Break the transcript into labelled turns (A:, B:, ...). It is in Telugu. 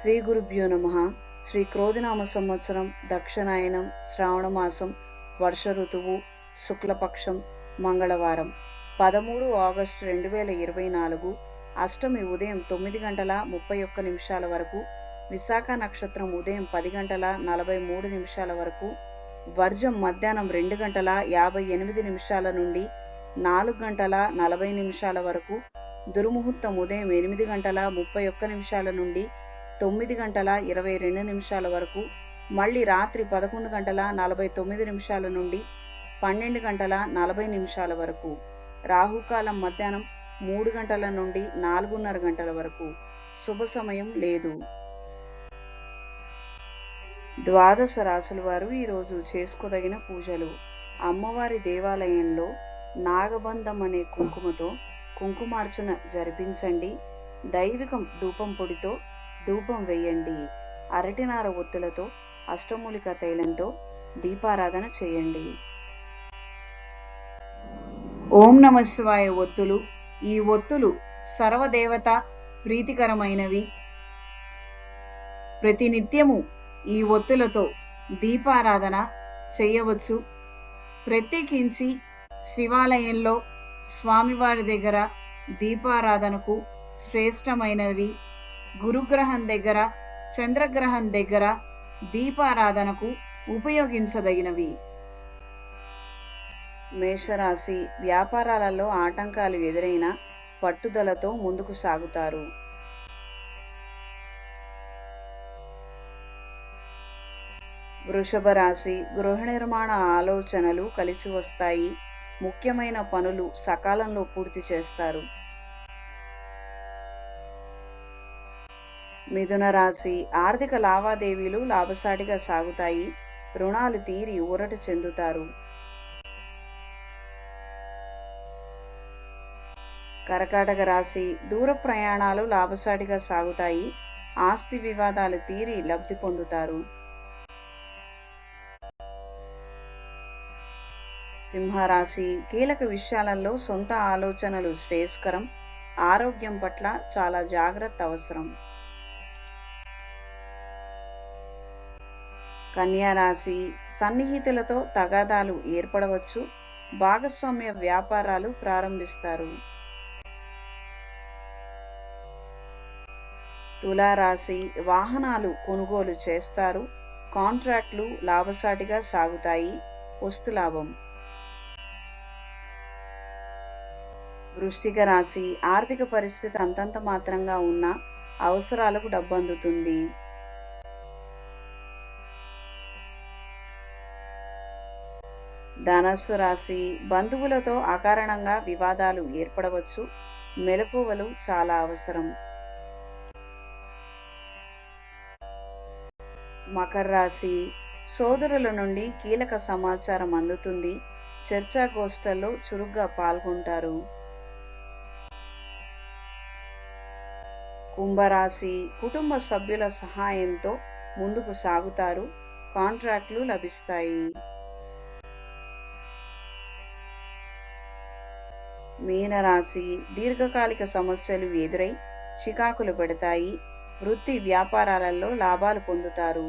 A: శ్రీ గురుభ్యో నమ. శ్రీ క్రోధినామ సంవత్సరం దక్షిణాయనం శ్రావణమాసం వర్ష ఋతువు శుక్లపక్షం మంగళవారం. పదమూడు ఆగస్టు రెండు వేల ఇరవై నాలుగు అష్టమి ఉదయం తొమ్మిది గంటల ముప్పై ఒక్క నిమిషాల వరకు విశాఖ నక్షత్రం ఉదయం పది గంటల నలభై మూడు నిమిషాల వరకు వర్జం మధ్యాహ్నం రెండు గంటల యాభై ఎనిమిది నిమిషాల నుండి నాలుగు గంటల నలభై నిమిషాల వరకు దుర్ముహూర్తం ఉదయం ఎనిమిది గంటల ముప్పై ఒక్క నిమిషాల నుండి తొమ్మిది గంటల ఇరవై రెండు నిమిషాల వరకు మళ్ళీ రాత్రి పదకొండు గంటల నలభై తొమ్మిది నిమిషాల నుండి పన్నెండు గంటల నలభై నిమిషాల వరకు రాహుకాలం మధ్యాహ్నం మూడు గంటల నుండి నాలుగున్నర గంటల వరకు. శుభ సమయం లేదు. ద్వాదశ రాసుల వారు ఈరోజు చేసుకోదగిన పూజలు. అమ్మవారి దేవాలయంలో నాగబంధం అనే కుంకుమతో కుంకుమార్చన జరిపించండి. దైవికం ధూపం పొడితో ధూపం వేయండి. అరటినార ఒత్తులతో అష్టమూలిక తైలంతో దీపారాధన చేయండి. ఓం నమ శివాయ ఒత్తులు. ఈ ఒత్తులు సర్వదేవత ప్రీతికరమైనవి. ప్రతినిత్యము ఈ ఒత్తులతో దీపారాధన చేయవచ్చు. ప్రత్యేకించి శివాలయంలో స్వామివారి దగ్గర దీపారాధనకు శ్రేష్టమైనవి గురుగ్రహం దగ్గర చంద్రగ్రహం దగ్గర దీపారాధనకు ఉపయోగించదగినవి. మేషరాశి వ్యాపారాలలో ఆటంకాలు ఎదురైన పట్టుదలతో ముందుకు సాగుతారు. వృషభ రాశి గృహ నిర్మాణ ఆలోచనలు కలిసి వస్తాయి. ముఖ్యమైన పనులు సకాలంలో పూర్తి చేస్తారు. మిథున రాశి. ఆర్థిక లావాదేవీలు లాభసాటిగా సాగుతాయి. రుణాలు తీరి ఊరట చెందుతారు. కర్కాటక రాశి. దూర ప్రయాణాలు లాభసాటిగా సాగుతాయి. ఆస్తి వివాదాలు తీరి లబ్ధి పొందుతారు. సింహరాశి. కీలక విషయాలలో సొంత ఆలోచనలు శ్రేయస్కరం. ఆరోగ్యం పట్ల చాలా జాగ్రత్త అవసరం. కన్యా రాశి సన్నిహితులతో తగాదాలు ఏర్పడవచ్చు. భాగస్వామ్య వ్యాపారాలు ప్రారంభిస్తారు. తులారాశి వాహనాలు కొనుగోలు చేస్తారు. కాంట్రాక్ట్లు లాభసాటిగా సాగుతాయి. వస్తు లాభం. వృష్టిక రాశి ఆర్థిక పరిస్థితి అంతంత మాత్రంగా ఉన్న అవసరాలకు డబ్బు అందుతుంది. ధనస్సు రాశి బంధువులతో అకారణంగా వివాదాలు ఏర్పడవచ్చు. మెలకువలు చాలా అవసరం. మకర రాశి సోదరుల నుండి కీలక సమాచారం అందుతుంది. చర్చాగోష్ఠల్లో చురుగ్గా పాల్గొంటారు. కుంభరాశి కుటుంబ సభ్యుల సహాయంతో ముందుకు సాగుతారు. కాంట్రాక్ట్లు లభిస్తాయి. మీనరాశి దీర్ఘకాలిక సమస్యలు ఎదురై చికాకులు పెడతాయి. వృత్తి వ్యాపారాలలో లాభాలు పొందుతారు.